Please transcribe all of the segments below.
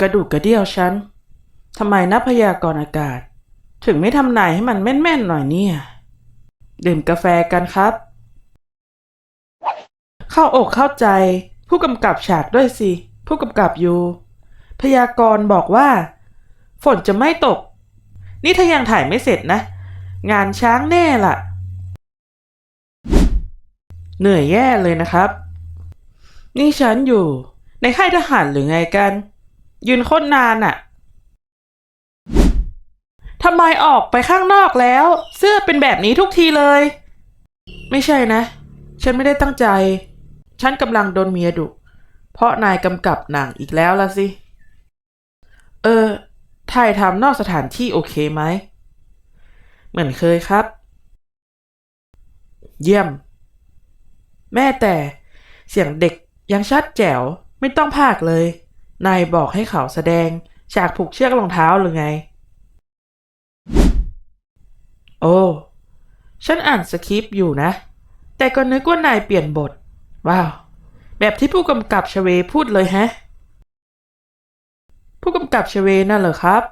กระดูกกระเดี่ยวฉันทำไมนักพยากรณ์อากาศ ถึงไม่ทำนายให้มันแม่นๆหน่อยเนี่ย ดื่มกาแฟกันครับ เข้าอกเข้าใจ ผู้กำกับฉากด้วยสิ ผู้กำกับอยู่ พยากรณ์บอกว่า ฝนจะไม่ตก นี่ถ้ายังถ่ายไม่เสร็จนะ งานช้างแน่ล่ะ เหนื่อยแย่เลยนะครับ นี่ฉันอยู่ ในค่ายทหารหรือไงกัน ยืนโคตรนานอะทำไมออกไปข้างนอกแล้ว เสื้อเป็นแบบนี้ทุกทีเลย ไม่ใช่นะ ฉันไม่ได้ตั้งใจ ฉันกำลังโดนเมียดุ เพราะนายกำกับหนังอีกแล้วละสิ เออถ่ายทำนอกสถานที่โอเคไหม เหมือนเคยครับ เยี่ยม แม่แต่เสียงเด็กยังชัดแจ๋ว ไม่ต้องพากเลย นายบอกให้เขาแสดงฉากผูกเชือกรองเท้าหรือไง โอ้ ฉันอ่านสคริปต์อยู่นะ แต่ก็นึกว่านายเปลี่ยนบท ว้าว แบบที่ผู้กำกับชเวพูดเลยแฮะ ผู้กำกับชเวน่ะเหรอครับ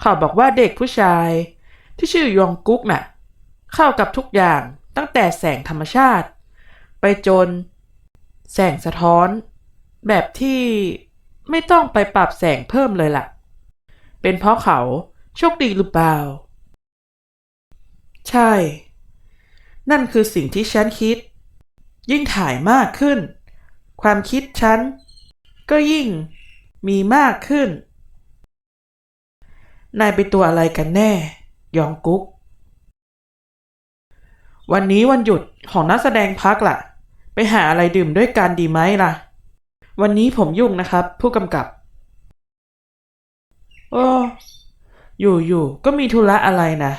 เขาบอกว่าเด็กผู้ชาย ที่ชื่อยองกุ๊กน่ะ เข้ากับทุกอย่างตั้งแต่แสงธรรมชาติ ไปจน แสงสะท้อน แบบที่ไม่ต้องไปปรับแสงเพิ่มเลยล่ะ เป็นเพราะเขาโชคดีหรือเปล่า ใช่ นั่นคือสิ่งที่ฉันคิด ยิ่งถ่ายมากขึ้น ความคิดฉัน ก็ยิ่งมีมากขึ้น นายเป็นตัวอะไรกันแน่ ยองกุ๊ก วันนี้วันหยุดของนักแสดงพักล่ะ ไปหาอะไรดื่มด้วยกันดีไหมล่ะ วันนี้ผมยุ่งนะครับ ผู้กำกับโอ้อยู่ๆก็มีธุระอะไรนะ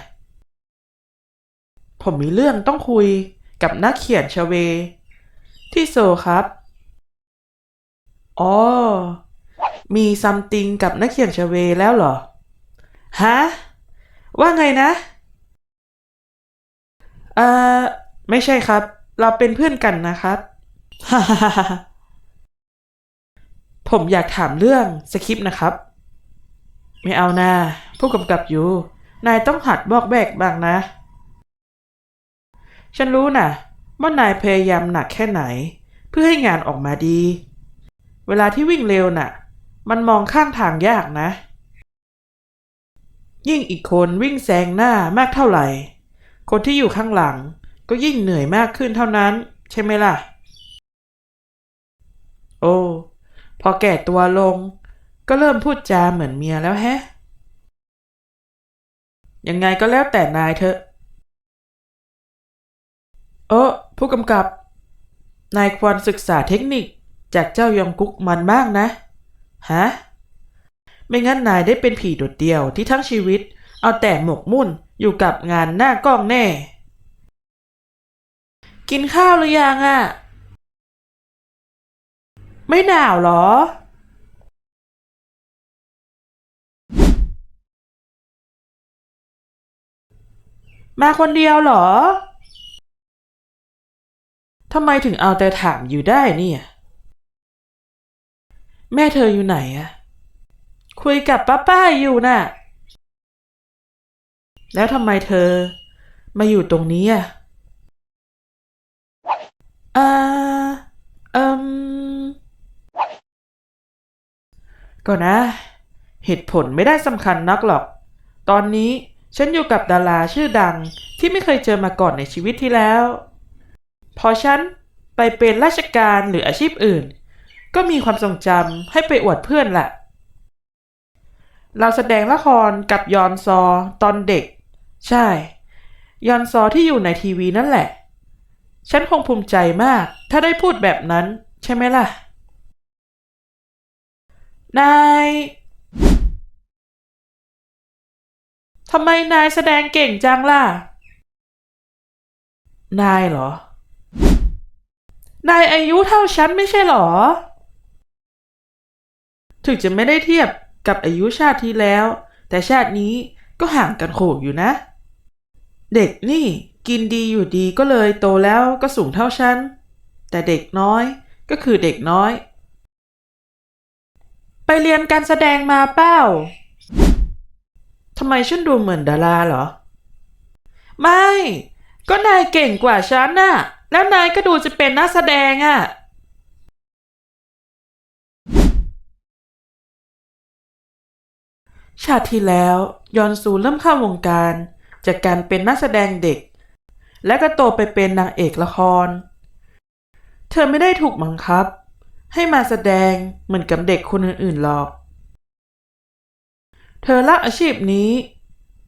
ผมมีเรื่องต้องคุยกับนักเขียนชเว ที่โซครับอ๋อมีซัมติงกับนักเขียนชเวแล้วเหรอ ฮะ ว่าไงนะเอ่อไม่ใช่ครับ เราเป็นเพื่อนกันนะครับฮ่าฮ่าฮ่า ผมอยากถามเรื่องสคริปต์นะครับ ไม่เอานะผู้กำกับอยู่ นายต้องหัดบอกแบกบ้างนะ ฉันรู้นะว่านายพยายามหนักแค่ไหน เพื่อให้งานออกมาดี เวลาที่วิ่งเร็วน่ะ มันมองข้างทางยากนะ ยิ่งอีกคนวิ่งแซงหน้ามากเท่าไหร่ คนที่อยู่ข้างหลังก็ยิ่งเหนื่อยมากขึ้นเท่านั้น ใช่ไหมล่ะ โอ้ พอแก่ตัวลง ก็เริ่มพูดจาเหมือนเมียแล้วแฮะ ยังไงก็แล้วแต่นายเถอะ เออผู้กำกับ นายควรศึกษาเทคนิคจากเจ้ายองกุ๊กมันบ้างนะ ฮะ ไม่งั้นนายได้เป็นผีโดดเดี่ยวที่ทั้งชีวิต เอาแต่หมกมุ่นอยู่กับงานหน้ากล้องแน่ กินข้าวหรือยังอะ ไม่หนาวเหรอ มาคนเดียวเหรอ ทำไมถึงเอาแต่ถามอยู่ได้เนี่ย แม่เธออยู่ไหนอะคุยกับป้าป้าอยู่น่ะ แล้วทำไมเธอมาอยู่ตรงนี้อะอ่าเอิม ก็นะ เหตุผลไม่ได้สำคัญนักหรอก ตอนนี้ฉันอยู่กับดาราชื่อดังที่ไม่เคยเจอมาก่อนในชีวิตที่แล้ว พอฉันไปเป็นราชการหรืออาชีพอื่น ก็มีความทรงจำให้ไปอวดเพื่อนแหละ เราแสดงละครกับยอนซอตอนเด็ก ใช่ ยอนซอที่อยู่ในทีวีนั่นแหละ ฉันคงภูมิใจมากถ้าได้พูดแบบนั้นใช่ไหมล่ะ นายทำไมนายแสดงเก่งจังล่ะ นายเหรอ นายอายุเท่าฉันไม่ใช่เหรอ ถึงจะไม่ได้เทียบกับอายุชาติที่แล้ว แต่ชาตินี้ก็ห่างกันโขกอยู่นะ เด็กนี่กินดีอยู่ดีก็เลยโตแล้วก็สูงเท่าฉัน แต่เด็กน้อยก็คือเด็กน้อย ไปเรียนการแสดงมาเป้าทำไมฉันดูเหมือนดาราเหรอ ไม่ ก็นายเก่งกว่าฉันน่ะ แล้วนายก็ดูจะเป็นนักแสดงอะ ชาติที่แล้วยอนซูเริ่มเข้าวงการ จากการเป็นนักแสดงเด็ก และก็โตไปเป็นนางเอกละคร เธอไม่ได้ถูกบังคับ ให้มาแสดงเหมือนกับเด็กคนอื่นๆหรอก เธอรักอาชีพนี้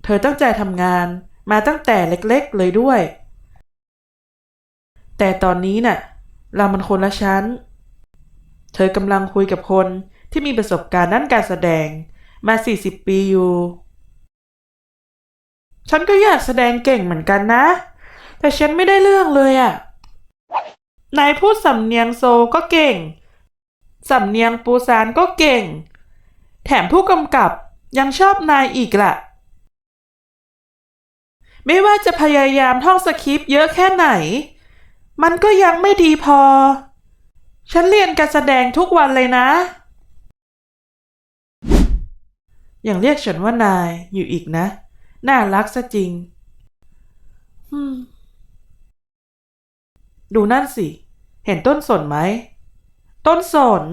เธอตั้งใจทำงานมาตั้งแต่เล็กๆเลยด้วย แต่ตอนนี้น่ะ เรามันคนละชั้น เธอกำลังคุยกับคนที่มีประสบการณ์ด้านการแสดงมา 40 ปีอยู่ ฉันก็อยากแสดงเก่งเหมือนกันนะ แต่ฉันไม่ได้เรื่องเลยอะ่ะนายพูดสำเนียงโซก็เก่ง สำเนียงปูซานก็เก่ง แถมผู้กำกับยังชอบนายอีกล่ะ ไม่ว่าจะพยายามท่องสคริปต์เยอะแค่ไหน มันก็ยังไม่ดีพอ ฉันเรียนการแสดงทุกวันเลยนะอย่างเรียกฉันว่านายอยู่อีกนะ น่ารักซะจริงดูนั่นสิ เห็นต้นสนไหม ต้นสน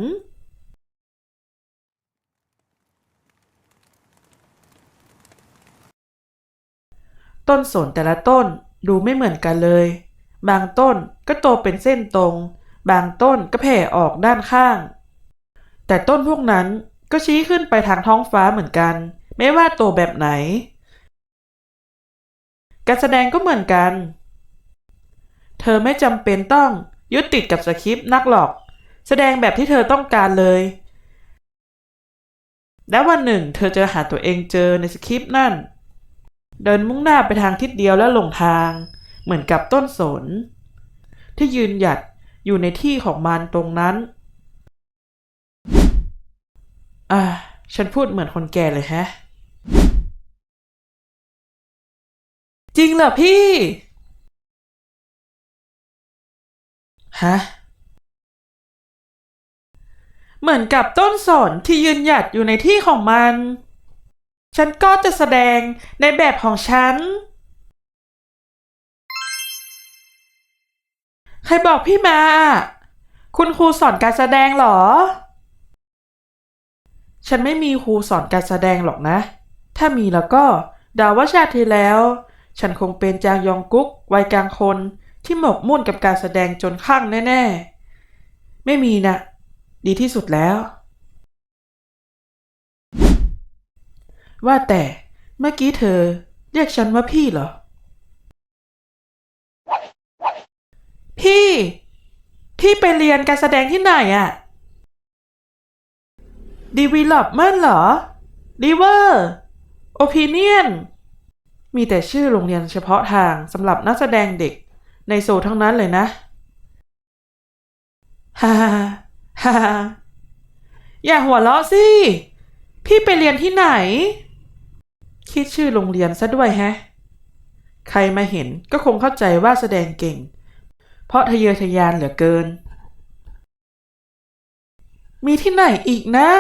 ต้นสนแต่ละต้นดูไม่เหมือนกันเลย บางต้นก็โตเป็นเส้นตรง บางต้นก็แผ่ออกด้านข้าง แต่ต้นพวกนั้นก็ชี้ขึ้นไปทางท้องฟ้าเหมือนกัน ไม่ว่าโตแบบไหน การแสดงก็เหมือนกัน เธอไม่จำเป็นต้องยึดติดกับสคริปต์นักหรอก แสดงแบบที่เธอต้องการเลย และวันหนึ่ง เธอจะหาตัวเองเจอในสคริปต์นั่น เดินมุ่งหน้าไปทางทิศเดียวแล้วหลงทาง เหมือนกับต้นสน ที่ยืนหยัดอยู่ในที่ของมันตรงนั้น อ่า ฉันพูดเหมือนคนแก่เลยแฮะ จริงเหรอพี่ ฮะ เหมือนกับต้นสนที่ยืนหยัดอยู่ในที่ของมัน ฉันก็จะแสดงในแบบของฉัน ใครบอกพี่มา คุณครูสอนการแสดงเหรอ ฉันไม่มีครูสอนการแสดงหรอกนะ ถ้ามีแล้วก็ดาว่าชาติที่แล้ว ฉันคงเป็นจางยองกุ๊กวัยกลางคนที่หมกมุ่นกับการแสดงจนข้างแน่ ๆ ไม่มีนะ ดีที่สุดแล้ว ว่าแต่เมื่อกี้เธอเรียกฉันว่าพี่เหรอ พี่ พี่ไปเรียนการแสดงที่ไหนอะดีวีลอปเมนเหรอดีเวอร์โอปิเนียนมีแต่ชื่อโรงเรียนเฉพาะทางสำหรับนักแสดงเด็กในโซทั้งนั้นเลยนะ ฮ่า ฮ่าอย่าหัวเราะสิ พี่ไปเรียนที่ไหน คิดชื่อโรงเรียนซะด้วยแฮะ ใครมาเห็นก็คงเข้าใจว่าแสดงเก่ง เพราะทะเยอทะยานเหลือเกิน มีที่ไหนอีกนะ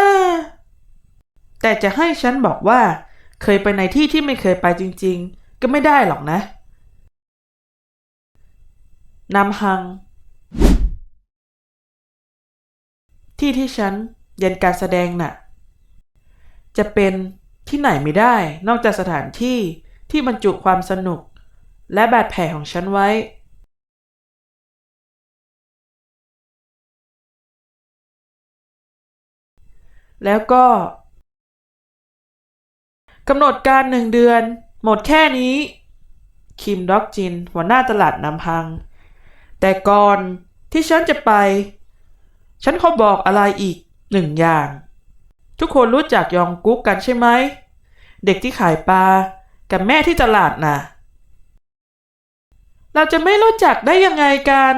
แต่จะให้ฉันบอกว่า เคยไปในที่ที่ไม่เคยไปจริง ๆ ก็ไม่ได้หรอกนะนำฮัง ที่ที่ฉันเรียนการแสดงน่ะ จะเป็นที่ไหนไม่ได้นอกจากสถานที่ที่บรรจุความสนุก และบาดแผลของฉันไว้ แล้วก็กำหนดการหนึ่งเดือน หมดแค่นี้ คิมด็อกจิน หัวหน้าตลาดนำพัง แต่ก่อนที่ฉันจะไป ฉันขอบอกอะไรอีกหนึ่งอย่าง ทุกคนรู้จักยองกุ๊กกันใช่ไหม เด็กที่ขายปลากับแม่ที่ตลาดน่ะ เราจะไม่รู้จักได้ยังไงกัน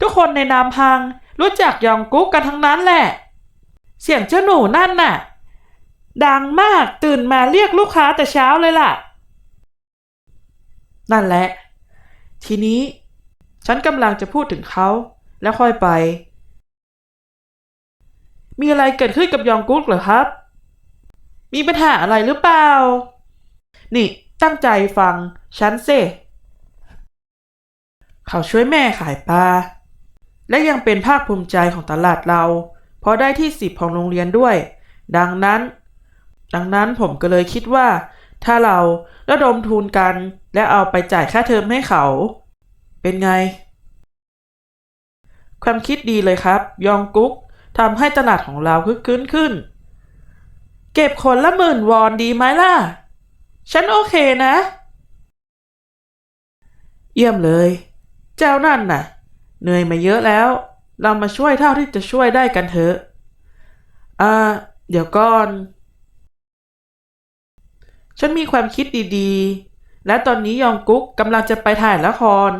ทุกคนในนามพังรู้จักยองกุ๊กกันทั้งนั้นแหละ เสียงเจ้าหนูนั่นน่ะ ดังมากตื่นมาเรียกลูกค้าแต่เช้าเลยล่ะ นั่นแหละ ทีนี้ ฉันกำลังจะพูดถึงเขาแล้วค่อยไป มีอะไรเกิดขึ้นกับยองกุ๊กเหรอครับ มีปัญหาอะไรหรือเปล่า นี่ตั้งใจฟังฉันเซเขาช่วยแม่ขายปลา และยังเป็นภาคภูมิใจของตลาดเรา เพราะได้ที่สิบของโรงเรียนด้วย ดังนั้น ดังนั้นผมก็เลยคิดว่า ถ้าเราระดมทุนกันและเอาไปจ่ายค่าเทอมให้เขา เป็นไง ความคิดดีเลยครับ ยองกุ๊ก ทำให้ตลาดของเราคึกคืนขึ้น เก็บคนละหมื่นวอนดีไหมล่ะ ฉันโอเคนะ เยี่ยมเลย เจ้านั่นน่ะ เหนื่อยมาเยอะแล้ว เรามาช่วยเท่าที่จะช่วยได้กันเถอะ อ่า เดี๋ยวก่อน ฉันมีความคิดดีๆ และตอนนี้ยองกุ๊กกำลังจะไปถ่ายละคร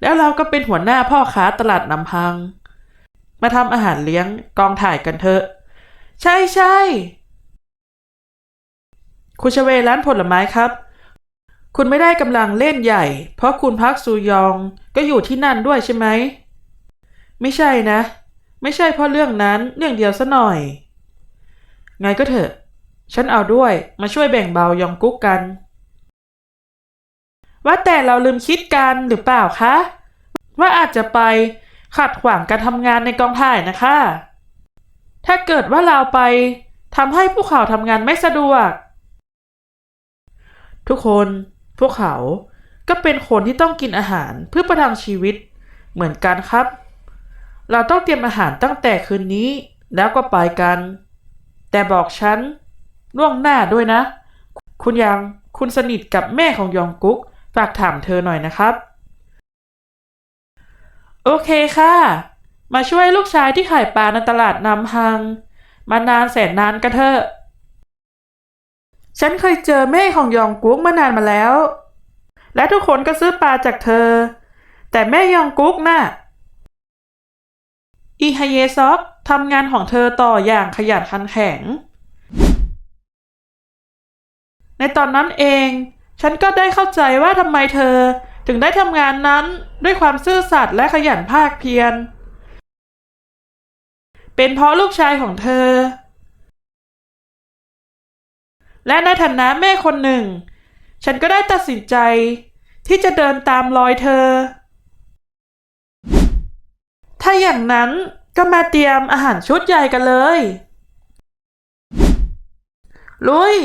แล้วเราก็เป็นหัวหน้าพ่อค้าตลาดนำพัง มาทำอาหารเลี้ยงกองถ่ายกันเถอะ ใช่ใช่คุณชเวร้านผลไม้ครับ คุณไม่ได้กำลังเล่นใหญ่ เพราะคุณพักซูยองก็อยู่ที่นั่นด้วยใช่ไหม ไม่ใช่นะ ไม่ใช่เพราะเรื่องนั้นเรื่องเดียวซะหน่อย ไงก็เถอะ ฉันเอาด้วยมาช่วยแบ่งเบายองกุ๊กกัน ว่าแต่เราลืมคิดกันหรือเปล่าคะ ว่าอาจจะไป ขัดขวางการทำงานในกองถ่ายนะคะ ถ้าเกิดว่าเราไปทำให้พวกเขาทำงานไม่สะดวก ทุกคนพวกเขาก็เป็นคนที่ต้องกินอาหารเพื่อประทังชีวิตเหมือนกันครับ เราต้องเตรียมอาหารตั้งแต่คืนนี้แล้วก็ไปกัน แต่บอกฉันล่วงหน้าด้วยนะ คุณยังคุณสนิทกับแม่ของยองกุ๊กฝากถามเธอหน่อยนะครับ โอเคค่ะ มาช่วยลูกชายที่ขายปลาในตลาดนำฮัง มานานแสนนานกันเถอะ ฉันเคยเจอแม่ของยองกุ๊กมานานมาแล้ว และทุกคนก็ซื้อปลาจากเธอ แต่แม่ยองกุ๊กน่ะอีฮเยซอกทำงานของเธอต่ออย่างขยันขันแข็ง ในตอนนั้นเอง ฉันก็ได้เข้าใจว่าทำไมเธอ ถึงได้ทำงานนั้นด้วยความซื่อสัตย์และขยันภาคเพียร เป็นเพราะลูกชายของเธอ และในฐานะแม่คนหนึ่ง ฉันก็ได้ตัดสินใจที่จะเดินตามรอยเธอ ถ้าอย่างนั้นก็มาเตรียมอาหารชุดใหญ่กันเลย ลุย